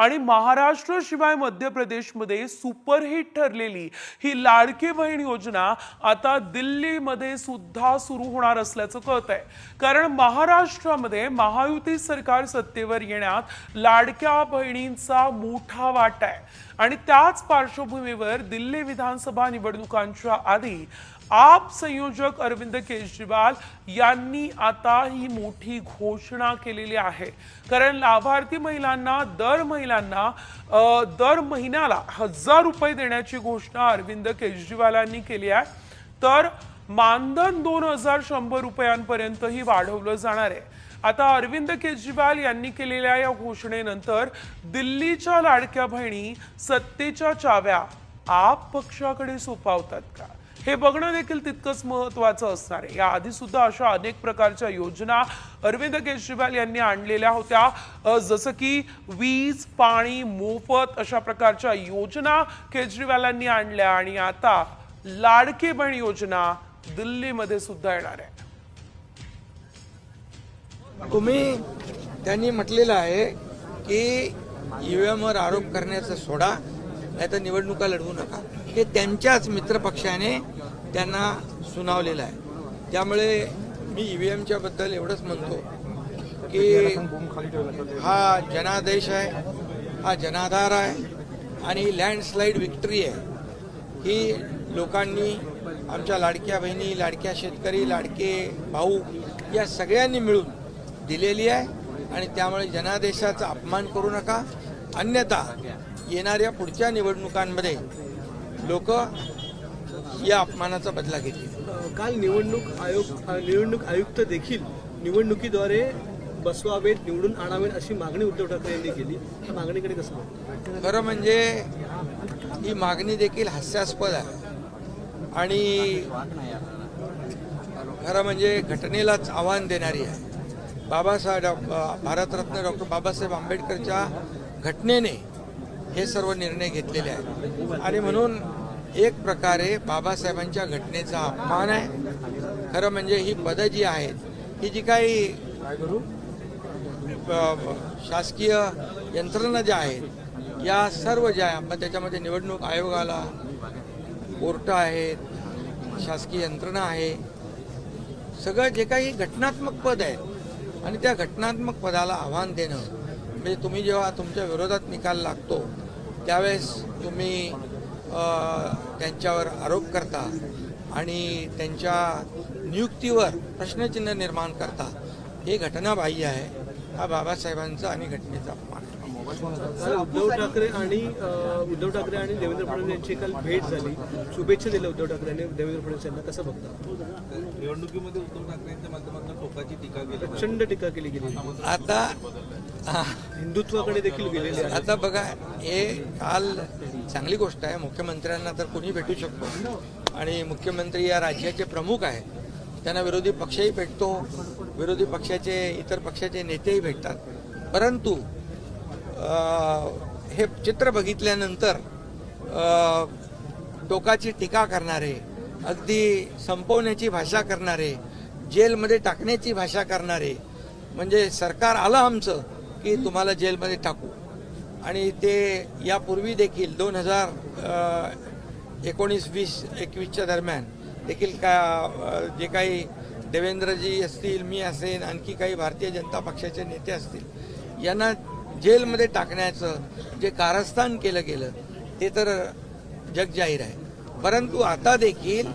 आणि महाराष्ट्र शिवाय मध्य प्रदेशमध्ये सुपरहिट ठरलेली ही लाडकी बहीण योजना आता दिल्लीमध्ये सुद्धा सुरू होणार असल्याचं कळत आहे कारण महाराष्ट्रामध्ये महायुती सरकार सत्तेवर येण्यात लाडक्या बहिणींचा मोठा वाटा आहे. आणि त्याच पार्श्वभूमीवर दिल्ली विधानसभा निवडणुकांच्या आधी आप संयोजक अरविंद केजरीवाल यांनी आता ही मोठी घोषणा केलेली आहे. कारण लाभार्थी महिलांना दर महिलांना दर महिन्याला हजार रुपये देण्याची घोषणा अरविंद केजरीवालांनी केली आहे. तर मानधन दोन हजार शंभर रुपयांपर्यंतही वाढवलं जाणार आहे. आता अरविंद केजरीवाल यांनी केलेल्या या घोषणेनंतर दिल्लीच्या लाडक्या बहिणी सत्तेच्या चाव्या आप पक्षाकडे सोपावतात का? हे बघणं देखील तितकंच महत्वाचं असणार आहे. याआधी सुद्धा अशा अनेक प्रकारच्या योजना अरविंद केजरीवाल यांनी आणलेल्या होत्या. जसं की वीज पाणी मोफत अशा प्रकारच्या योजना केजरीवालांनी आणल्या आणि आता लाडकी बहीण योजना दिल्लीमध्ये सुद्धा येणार आहे. तुम्ही त्यांनी म्हटलेलं आहे की ईव्हीएमवर आरोप करण्याचा सोडा. नाही तर निवडणुका लढवू नका. हे त्यांच्याच मित्रपक्षाने त्यांना सुनावलेलं आहे. त्यामुळे मी ईव्हीएमच्या बद्दल एवढंच म्हणतो की हा जनादेश आहे हा जनाधार आहे आणि लँडस्लाईड विक्टरी आहे. ही लोकांनी आमच्या लाडक्या बहिणी लाडक्या शेतकरी लाडके भाऊ या सगळ्यांनी मिळून दिलेली आहे आणि त्यामुळे जनादेशाचा अपमान करू नका. अन्यथा येणाऱ्या पुढच्या निवडणुकांमध्ये लोक या अपमानाचा बदला घेतील. काल निवडणूक आयोग निवडणूक आयुक्त देखील निवडणुकीद्वारे बसवावेत निवडून आणावेत अशी मागणी उद्धव ठाकरे यांनी केली. त्या मागणीकडे कसं? खरं म्हणजे ही मागणी देखील हास्यास्पद आहे. आणि खरं म्हणजे घटनेलाच आव्हान देणारी आहे. बाबासाहेब डॉ- भारतरत्न डॉक्टर बाबासाहेब आंबेडकरच्या घटनेने हे सर्व निर्णय घेतलेले आहेत. आणि म्हणून एक प्रकारे बाबासाहेबांच्या घटनेचा अपमान आहे. खरं म्हणजे ही पदं जी आहेत ही जी काही शासकीय यंत्रणा ज्या आहेत या सर्व ज्या आहे, मग त्याच्यामध्ये निवडणूक आयोगाला कोर्ट आहेत शासकीय यंत्रणा आहे सगळं जे काही घटनात्मक पद आहे आणि त्या घटनात्मक पदाला आव्हान देणं. म्हणजे तुम्ही जेव्हा तुमच्या विरोधात निकाल लागतो त्यावेळेस तुम्ही त्यांच्यावर आरोप करता आणि त्यांच्या नियुक्तीवर प्रश्नचिन्ह निर्माण करता. हे घटनाबाह्य आहे. हा बाबासाहेबांचा आणि घटनेचा. उद्धव ठाकरे आणि उद्धव ठाकरे आणि देवेंद्र फडणवीस यांची काल भेट झाली. शुभेच्छा दिल्या उद्धव ठाकरे यांनी देवेंद्र फडणवीस यांना. कसं बघता? निवडणुकीमध्ये उद्धव ठाकरेंच्या माध्यमातून टोकाची टीका केली. प्रचंड टीका केली गेली. आता हिंदुत्वाकडे देखील गेलेली आता बघा हे काल चांगली गोष्ट आहे. मुख्यमंत्र्यांना तर कोणी भेटू शकतो. आणि मुख्यमंत्री या राज्याचे प्रमुख आहेत. त्यांना विरोधी पक्षही भेटतो. विरोधी पक्षाचे इतर पक्षाचे नेतेही भेटतात. परंतु हे चित्र बघितल्यानंतर टोकाची टीका करणारे अगदी संपवण्याची भाषा करणारे जेलमध्ये टाकण्याची भाषा करणारे म्हणजे सरकार आलं आमचं की तुम्हाला जेलमध्ये टाकू. आणि ते यापूर्वी देखील दोन हजार एकोणीस वीस एकवीसच्या दरम्यान देखील का जे काही देवेंद्रजी असतील मी असेन आणखी काही भारतीय जनता पक्षाचे नेते असतील यांना जेलमध्ये टाकण्याचं जे कारस्थान केलं गेलं ते तर जग जाहीर आहे. परंतु आता देखील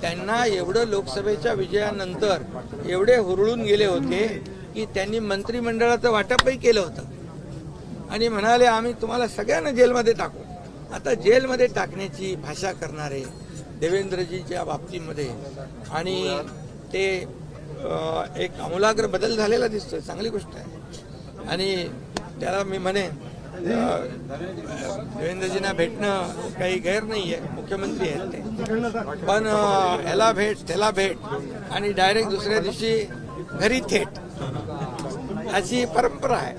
त्यांना एवढं लोकसभेच्या विजयानंतर एवढे हुरळून गेले होते की त्यांनी मंत्रिमंडळाचं वाटपही केलं होतं. आणि म्हणाले आम्ही तुम्हाला सगळ्यांना जेलमध्ये टाकू. आता जेलमध्ये टाकण्याची भाषा करणारे देवेंद्रजीच्या बाबतीमध्ये आणि ते एक आमूलाग्र बदल झालेला दिसतोय चांगली गोष्ट आहे. आणि त्याला मी म्हणेन देवेंद्रजींना भेटणं काही गैर नाही आहे मुख्यमंत्री आहेत ते. पण याला भेट त्याला भेट आणि डायरेक्ट दुसऱ्या दिवशी घरी थेट अशी परंपरा आहे.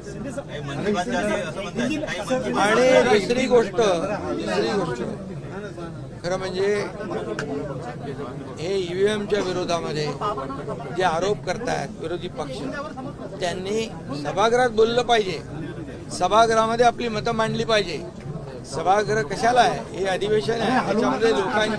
आणि दुसरी गोष्ट दुसरी गोष्ट खरं म्हणजे हे ईव्हीएमच्या विरोधामध्ये जे आरोप करतायत विरोधी पक्ष त्यांनी सभागृहात बोललं पाहिजे. सभागृहामध्ये आपली मतं मांडली पाहिजे. सभागृह कशाला आहे? हे अधिवेशन आहे. त्याच्यामध्ये लोकांची